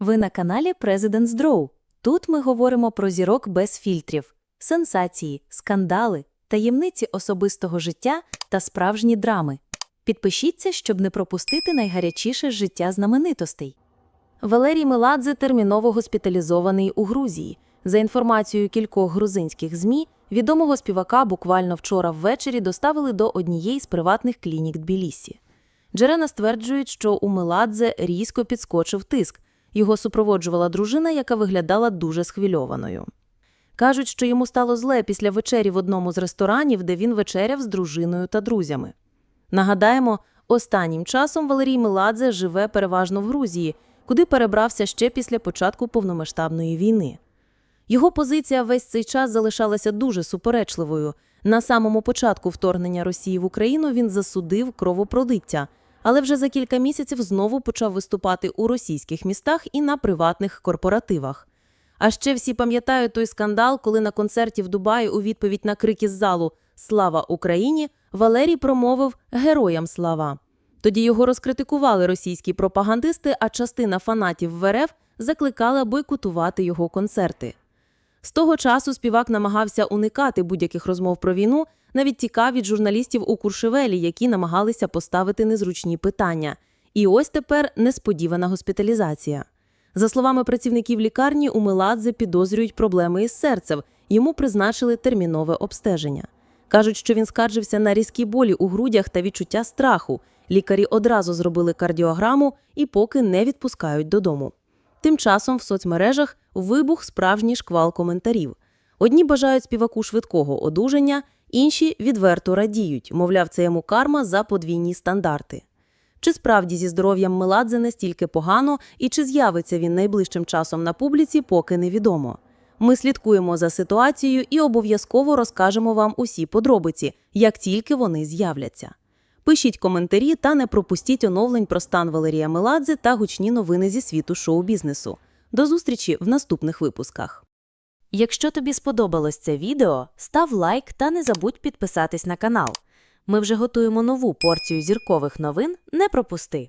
Ви на каналі President's Draw. Тут ми говоримо про зірок без фільтрів, сенсації, скандали, таємниці особистого життя та справжні драми. Підпишіться, щоб не пропустити найгарячіше життя знаменитостей. Валерій Меладзе терміново госпіталізований у Грузії. За інформацією кількох грузинських ЗМІ, відомого співака буквально вчора ввечері доставили до однієї з приватних клінік Тбілісі. Джерена стверджують, що у Меладзе різко підскочив тиск. Його супроводжувала дружина, яка виглядала дуже схвильованою. Кажуть, що йому стало зле після вечері в одному з ресторанів, де він вечеряв з дружиною та друзями. Нагадаємо, останнім часом Валерій Меладзе живе переважно в Грузії, куди перебрався ще після початку повномасштабної війни. Його позиція весь цей час залишалася дуже суперечливою. На самому початку вторгнення Росії в Україну він засудив кровопролиття, але вже за кілька місяців знову почав виступати у російських містах і на приватних корпоративах. А ще всі пам'ятають той скандал, коли на концерті в Дубаї у відповідь на крики з залу Слава Україні Валерій промовив Героям слава. Тоді його розкритикували російські пропагандисти, а частина фанатів в РФ закликала бойкотувати його концерти. З того часу співак намагався уникати будь-яких розмов про війну, навіть тікав від журналістів у Куршевелі, які намагалися поставити незручні питання. І ось тепер несподівана госпіталізація. За словами працівників лікарні, у Меладзе підозрюють проблеми із серцем. Йому призначили термінове обстеження. Кажуть, що він скаржився на різкі болі у грудях та відчуття страху. Лікарі одразу зробили кардіограму і поки не відпускають додому. Тим часом в соцмережах вибух справжній шквал коментарів. Одні бажають співаку швидкого одужання, інші відверто радіють, мовляв, це йому карма за подвійні стандарти. Чи справді зі здоров'ям Меладзе настільки погано, і чи з'явиться він найближчим часом на публіці, поки невідомо. Ми слідкуємо за ситуацією і обов'язково розкажемо вам усі подробиці, як тільки вони з'являться. Пишіть коментарі та не пропустіть оновлень про стан Валерія Меладзе та гучні новини зі світу шоу-бізнесу. До зустрічі в наступних випусках. Якщо тобі сподобалось це відео, став лайк та не забудь підписатись на канал. Ми вже готуємо нову порцію зіркових новин. Не пропусти!